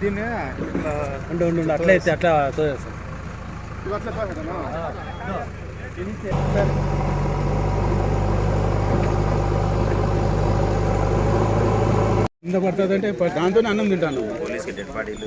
దీన్ని ఇట్లా ఉండు ఉండు ఉండు. అట్లా అయితే అట్లా తోసేస్తాం? కింద పడుతుంది అంటే దాంతో అన్నం తింటాను పోలీస్కి డెడ్ బాడీలు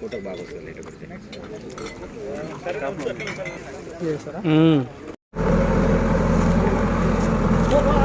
ఫోటో బాగా వస్తుంది లేట్ పెడితే No,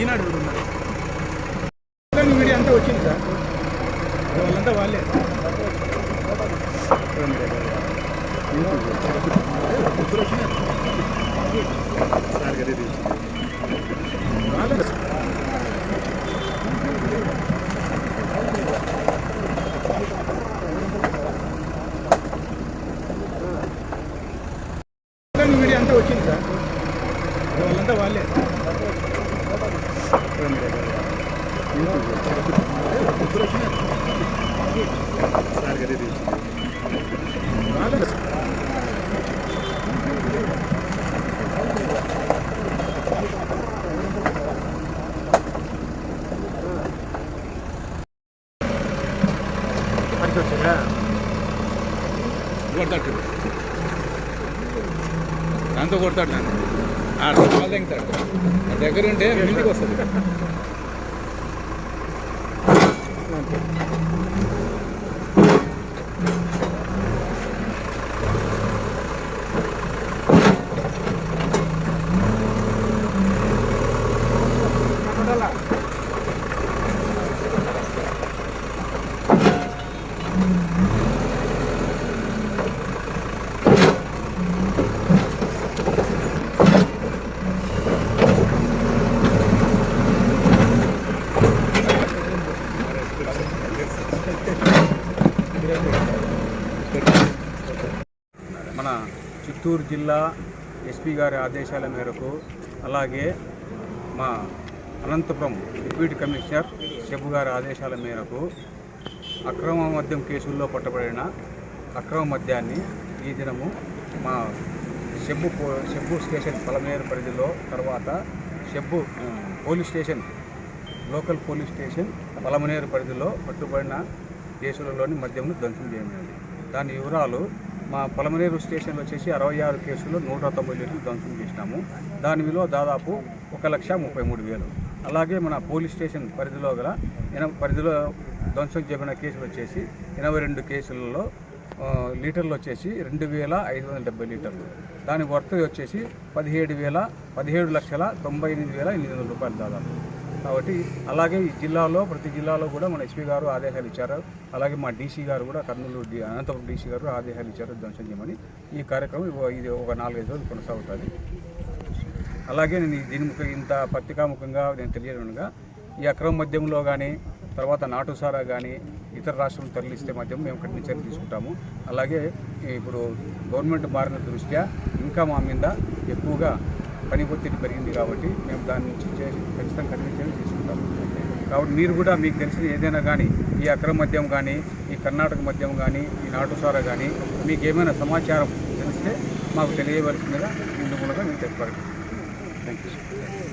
ఈనాడు ఉన్నారు మీడియా అంతా వచ్చింది సార్. వాళ్ళంతా వాళ్ళే. మీడియా అంతా వచ్చింది సార్. వాళ్ళంతా వాళ్ళే. కొడతాడు దాంతో కొడతాడు నన్ను ఆడ మళ్ళీ దగ్గర ఉంటే ఇంటికి వస్తుంది. మన చిత్తూరు జిల్లా ఎస్పీ గారి ఆదేశాల మేరకు అలాగే మా అనంతపురం డిప్యూటీ కమిషనర్ షబ్బు గారి ఆదేశాల మేరకు అక్రమ మద్యం కేసుల్లో పట్టబడిన అక్రమ మద్యాన్ని ఈ దినము మా షెబ్బు పో- షెబ్బు స్టేషన్ పలమేరు పరిధిలో తర్వాత షెబ్బు police station local police station Palamaner పరిధిలో పట్టుబడిన కేసులలోని మద్యంను ధ్వంసం చేయమైనది దాని వివరాలు మా పొలమనేరు స్టేషన్లో వచ్చేసి అరవై ఆరు కేసులు నూట తొంభై లీటర్లు ధ్వంసం చేసినాము. దాని విలువ దాదాపు ఒక లక్ష ముప్పై మూడు వేలు. అలాగే మన పోలీస్ స్టేషన్ పరిధిలో గల ఎన- పరిధిలో ధ్వంసం చేపిన కేసులు వచ్చేసి ఎనభై రెండు కేసులలో లీటర్లు వచ్చేసి రెండు వేల ఐదు వందల డెబ్బై లీటర్లు. దాని వర్త్ వచ్చేసి పదిహేడు వేల పదిహేడు లక్షల తొంభై ఎనిమిది వేల ఎనిమిది వందల రూపాయలు దాదాపు. కాబట్టి అలాగే ఈ జిల్లాలో ప్రతి జిల్లాలో కూడా మన ఎస్పీ గారు ఆదేశాలు ఇచ్చారు. అలాగే మా డీసీ గారు కూడా కర్నూలు అనంతపురం డీసీ గారు ఆదేశాలు ఇచ్చారు ధ్వంసం చేయమని. ఈ కార్యక్రమం ఇది ఒక నాలుగైదు రోజులు కొనసాగుతుంది. అలాగే నేను దీని ముఖ ఇంత పత్రికాముఖంగా నేను తెలియనుగా ఈ అక్రమ మద్యంలో కానీ తర్వాత నాటుసారా కానీ ఇతర రాష్ట్రం తరలిస్తే మద్యం మేము కఠిన చర్యలు తీసుకుంటాము. అలాగే ఇప్పుడు గవర్నమెంట్ మారిన దృష్ట్యా ఇంకా మా మీద ఎక్కువగా పని ఒత్తిడి పెరిగింది కాబట్టి మేము దాని నుంచి చేసి ఖచ్చితంగా కఠిన చర్యలు కాబట్టి మీరు కూడా మీకు తెలిసిన ఏదైనా కానీ ఈ అక్రమ మద్యం కానీ ఈ కర్ణాటక మద్యం కానీ ఈ నాటుసారా కానీ మీకు ఏమైనా సమాచారం తెలిస్తే మాకు తెలియవలసిందిగా ఇందు మూలంగా మేము చెప్పగలుగుతాం. Thank you